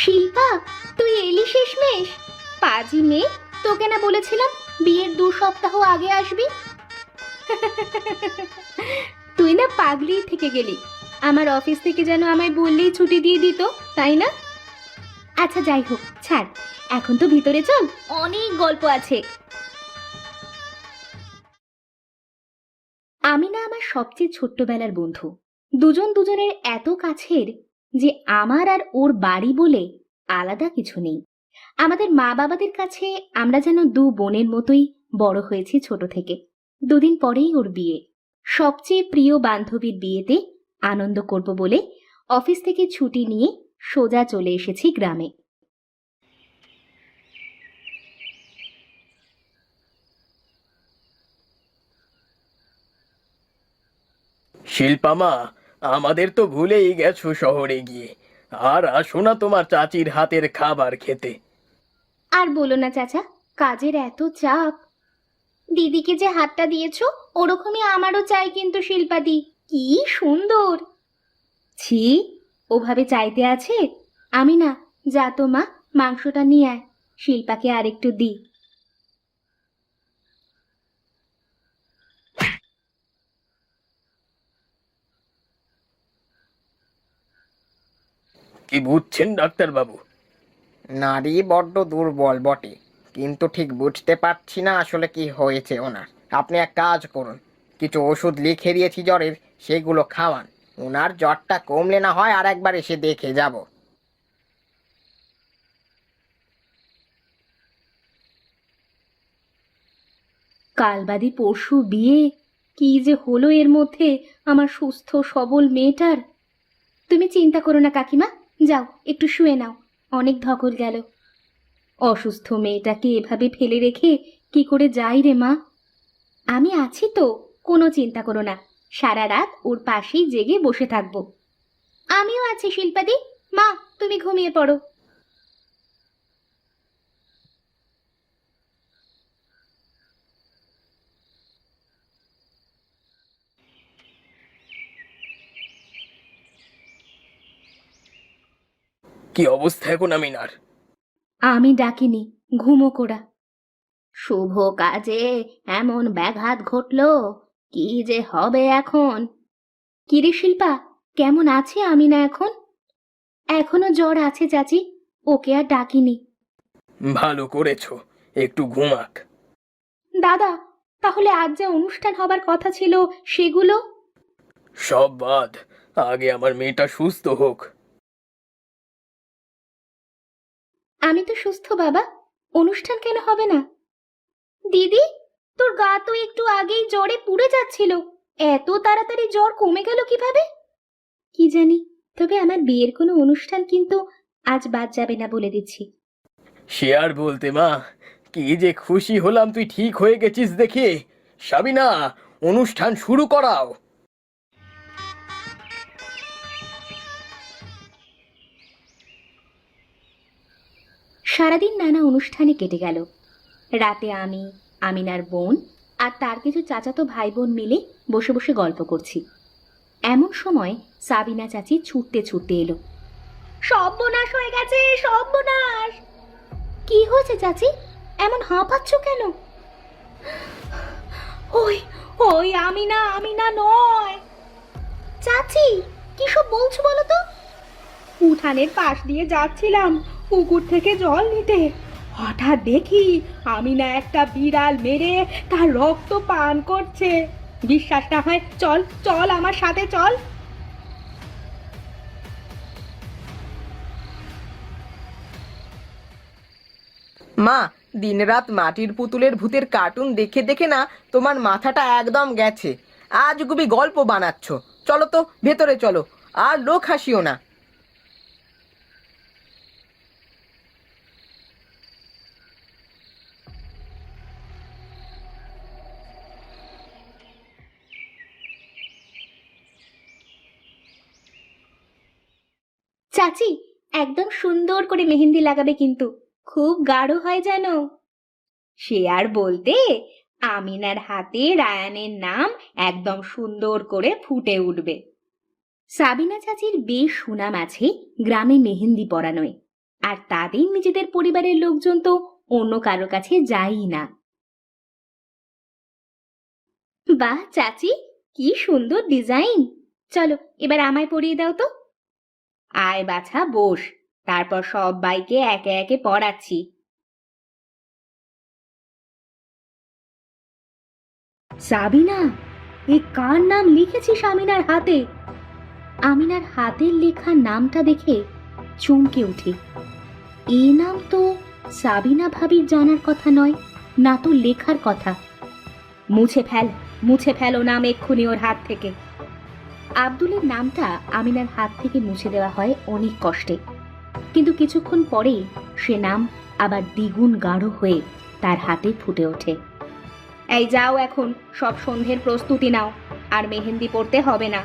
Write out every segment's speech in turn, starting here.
শিল্পা, তুই এলি শেষমেশ? পাজি মেয়ে, তোকে না বলেছিলাম বিয়ের দু সপ্তাহ আগে আসবি? তুই না পাগলি থেকে গেলি। আমার অফিস থেকে যেন আমায় বললেই ছুটি দিয়ে দিত, তাই না? আচ্ছা যাই হোক, ছাড়। এখন তো ভিতরে চল, অনেক গল্প আছে। আমি না আমার সবচেয়ে ছোট্টবেলার বন্ধু। দুজন দুজনের এত কাছের যে আমার আর ওর বাড়ি বলে আলাদা কিছু নেই। আমাদের মা বাবাদের কাছে আমরা যেন দু বোনের মতোই বড় হয়েছি ছোট থেকে। দুদিন পরেই ওর বিয়ে। সবচেয়ে প্রিয় বান্ধবীর বিয়েতে আনন্দ করব বলে অফিস থেকে ছুটি নিয়ে সোজা চলে এসেছি গ্রামে। শিল্পামা আমাদের তো ভুলেই গেছো শহরে গিয়ে। আর আসো না তোমার চাচির হাতের খাবার খেতে। আর বলো না চাচা, কাজের এত চাপ। দিদিকে যে হাতটা দিয়েছ, ওরকমই আমারও চাই কিন্তু শিল্পাদি। কি সুন্দর। ছি, ওভাবে চাইতে আছে? আমি না, যা তো মা, মাংসটা নিয়ে আয়, শিল্পাকে আরেকটু দি। কি বুঝছেন ডাক্তার বাবু নারী বড্ড দুর্বল বটে কিন্তু ঠিক বুঝতে পারছি না আসলে কি হয়েছে ওনার। আপনি এক কাজ করুন কিছু ওষুধ লিখে দিয়েছি জ্বরের সেগুলো খাওয়ান। ওনার জ্বরটা কমলে না হয় আর একবার এসে দেখে যাব। কাল বাদে পরশু বিয়ে কি যে হলো এর মধ্যে আমার সুস্থ সবল মেয়েটার? তুমি চিন্তা করো না কাকিমা। যাও, একটু শুয়ে নাও। অনেক ধকল গেল। অসুস্থ মেয়েটাকে এভাবে ফেলে রেখে কি করে যাই রে মা? আমি আছি তো, কোনো চিন্তা করো না। সারা রাত ওর পাশেই জেগে বসে থাকব। আমিও আছি শিল্পাদি। মা, তুমি ঘুমিয়ে পড়ো। কি অবস্থা এখন আমিনার? আমি ডাকিনি ঘুমো কোড়া শুভ কাজে এমন ব্যাঘাত ঘটল কি যে হবে এখন? কিরে শিল্পা কেমন আছে আমি না এখন? এখনও জ্বর আছে চাচি ওকে আর ডাকিনি। ভালো করেছ একটু ঘুমাক। দাদা তাহলে আজ যে অনুষ্ঠান হবার কথা ছিল সেগুলো? সব বাদ আগে আমার মেয়েটা সুস্থ হোক। আমি তো সুস্থ, বাবা। অনুষ্ঠান কেন হবে না? দিদি, তোর গা তো একটু আগেই জ্বরে পুড়ে যাচ্ছিল। এত তাড়াতাড়ি জ্বর কমে গেল কীভাবে? কি জানি, তবে আমার বিয়ের কোনো অনুষ্ঠান কিন্তু আজ বাদ যাবে না বলে দিচ্ছি। সে আর বলতে মা, কি যে খুশি হলাম তুই ঠিক হয়ে গেছিস দেখে। সাবিনা, অনুষ্ঠান শুরু করাও। সারাদিন নানা অনুষ্ঠানে কেটে গেল। রাতে আমি, আমিনার বোন আর তার কিছু চাচাতো ভাই বোন মিলে বসে বসে গল্প করছি। এমন সময় সাবিনা চাচি ছুটতে ছুটতে এলো। সর্বনাশ হয়ে গেছে, সর্বনাশ! কি হয়েছে চাচি? এমন হাঁপাচ্ছ কেন? ওই ওই আমিনা আমিনা নয়! চাচি, কি সব বলছো বলো তো? উঠানের পাশ দিয়ে যাচ্ছিলাম। পুকুর থেকে জল নিতে। হঠাৎ দেখি আমি না একটা বিড়াল মেরে তার রক্ত পান করছে। বিশ্বাস না হয়, চল চল আমার সাথে, চল। মা, দিনরাত মাটির পুতুলের ভূতের কার্টুন দেখে দেখে না তোমার মাথাটা একদম গেছে। আজ গুবি গল্প বানাচ্ছ। চলো তো, ভেতরে চলো। আর লোক হাসিও না। চাচি একদম সুন্দর করে মেহেন্দি লাগাবে কিন্তু। খুব গাঢ় হয় যেন। সে আর বলতে, আমিনার হাতে রায়ানের নাম একদম সুন্দর করে ফুটে উঠবে। সাবিনা চাচির বেশ সুনাম আছে গ্রামে মেহেন্দি পরানোয়। আর তাদের নিজেদের পরিবারের লোকজন তো অন্য কারও কাছে যাই না। বাহ, চাচি, কি সুন্দর ডিজাইন। চলো, এবার আমায় পরিয়ে দাও তো। আয় বাছা, বস। তারপর সবাইকে একে একে পড়াচ্ছি। সাবিনা, এ কার নাম লিখেছিস আমিনার হাতে? আমিনার হাতের লেখা নামটা দেখে চমকে ওঠে এ নাম তো সাবিনা ভাবির জানার কথা নয়, না তো লেখার কথা। মুছে ফেল মুছে ফেল নাম এক্ষুনি ওর হাত থেকে। আব্দুলের নামটা আমিনার হাত থেকে মুছে দেওয়া হয় অনেক কষ্টে। কিন্তু কিছুক্ষণ পরেই সে নাম আবার দ্বিগুণ গাঢ় হয়ে তার হাতে ফুটে ওঠে। এই যাও এখন, সব সন্ধ্যের প্রস্তুতি নাও, আর মেহেন্দি পড়তে হবে না।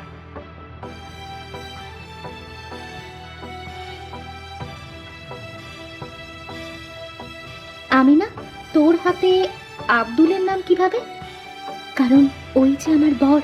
আমি না তোর হাতে আব্দুলের নাম কীভাবে? কারণ ওই যে আমার বর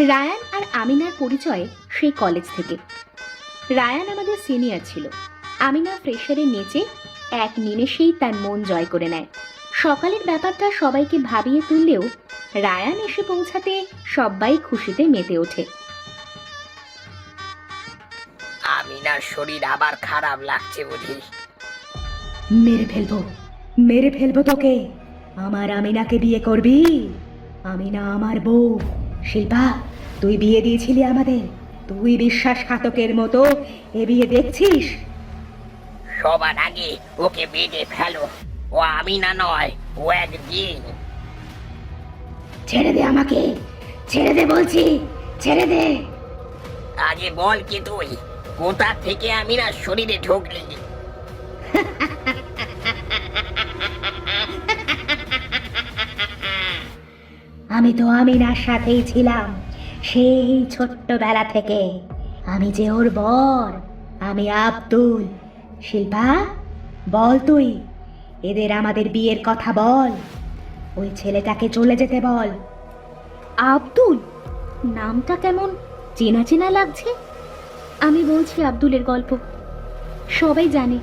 রায়ান আর আমিনার পরিচয় সেই কলেজ থেকে। রায়ান আমাদের সিনিয়র ছিল। আমিনা ফ্রেশারের নেচে এক নিমেষেই তার মন জয় করে নেয়। সকালের ব্যাপারটা সবাইকে ভাবিয়ে তুললেও রায়ান এসে পৌঁছাতে সবাই খুশিতে মেতে ওঠে। আমিনার শরীর আবার খারাপ লাগছে বুঝি। মেরে ফেলব মেরে ফেলব তোকে। আমার আমিনাকে বিয়ে করবি? আমিনা আমার বউ। শিল্পা তুই বিয়ে দিয়েছিলি আমাদের। তুই বিশ্বাসঘাতকের মতো এ বিয়ে দেখছিস? সবার আগে ওকে বেঁধে ফেলো। ও আমি না নয় ও একদিন। ছেড়ে দে আমাকে। ছেড়ে দে বলছি। ছেড়ে দে। আগে বল কি তুই? কোথা থেকে আমি না শরীরে ঢুকলি? আমি তো আমিনার সাথেই ছিলাম, সেই ছোট্টবেলা থেকে। আমি যে ওর বর, আমি আব্দুল। শিল্পা, বল তুই, এদের আমাদের বিয়ের কথা বল। ওই ছেলেটাকে চলে যেতে বল। আব্দুল? নামটা কেমন চেনা চেনা লাগছে? আমি বলছি আব্দুলের গল্প। সবাই জানে,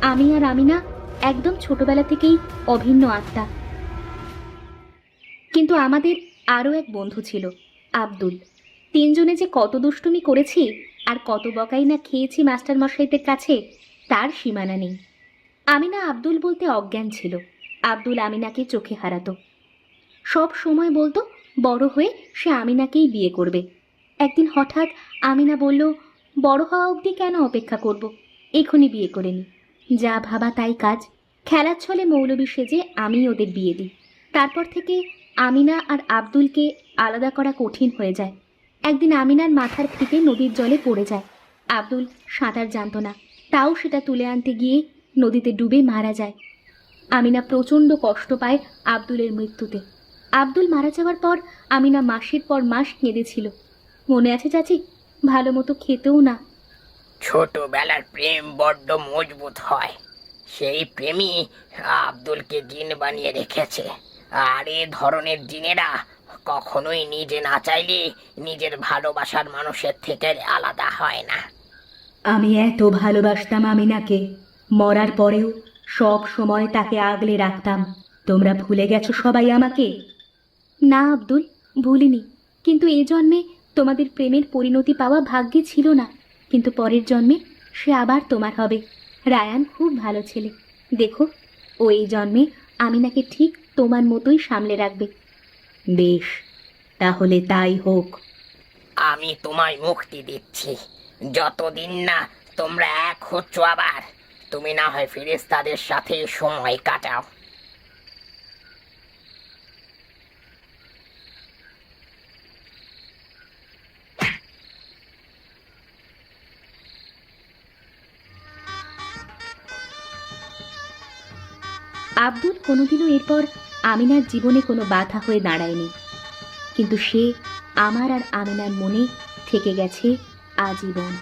আমি আর আমিনা একদম ছোটবেলা থেকেই অভিন্ন আত্মা। কিন্তু আমাদের আরও এক বন্ধু ছিল, আব্দুল। তিনজনে যে কত দুষ্টুমি করেছি আর কত বকাই না খেয়েছি মাস্টার মশাইদের কাছে, তার সীমানা নেই। আমিনা আব্দুল বলতে অজ্ঞান ছিল, আব্দুল আমিনাকে চোখে হারাতো। সব সময় বলতো, বড় হয়ে সে আমিনাকেই বিয়ে করবে। একদিন হঠাৎ আমিনা বলল, বড় হওয়া অবধি কেন অপেক্ষা করব? এখনই বিয়ে করে নি। যা ভাবা তাই কাজ। খেলার ছলে মৌলবী সেজে আমি ওদের বিয়ে দিই। তারপর থেকে আমিনা আর আব্দুলকে আলাদা করা কঠিন হয়ে যায়। একদিন আমিনার মাথার ফিতে নদীর জলে পড়ে যায়। আব্দুল সাঁতার জানতো না। তাও সেটা তুলে আনতে গিয়ে নদীতে ডুবে মারা যায়। আমিনা প্রচণ্ড কষ্ট পায় আব্দুলের মৃত্যুতে। আব্দুল মারা যাওয়ার পর আমিনা মাসের পর মাস কেঁদেছিল। মনে আছে চাচি? ভালো মতো খেতেও না। ছোটবেলার প্রেম বড্ড মজবুত হয়। সেই প্রেমই আব্দুলকে দিন বানিয়ে রেখেছে। আর এ ধরনের জিনেরা কখনোই নিজে না চাইলে নিজের ভালোবাসার মানুষের থেকে আলাদা হয় না। আমি এত ভালোবাসতাম আমিনাকে মরার পরেও সব সময় তাকে আগলে রাখতাম। তোমরা ভুলে গেছো সবাই আমাকে? না আব্দুল ভুলিনি। কিন্তু এ জন্মে তোমাদের প্রেমের পরিণতি পাওয়া ভাগ্যে ছিল না। কিন্তু পরের জন্মে সে আবার তোমার হবে। রায়ান খুব ভালো ছেলে। দেখো ও এই জন্মে আমিনাকে ঠিক তোমার মতোই সামলে রাখবে। বেশ তাহলে তাই হোক। আমি তোমায় মুক্তি দিচ্ছি। যতদিন না তোমরা এক হচ্ছ আবার তুমি না হয় ফিরিস্তাদের সাথে সময় কাটাও। আব্দুল কোনোদিনও এরপর আমিনার জীবনে কোনো বাধা হয়ে দাঁড়ায়নি। কিন্তু সে আমার আর আমিনার মনে থেকে গেছে আজীবন।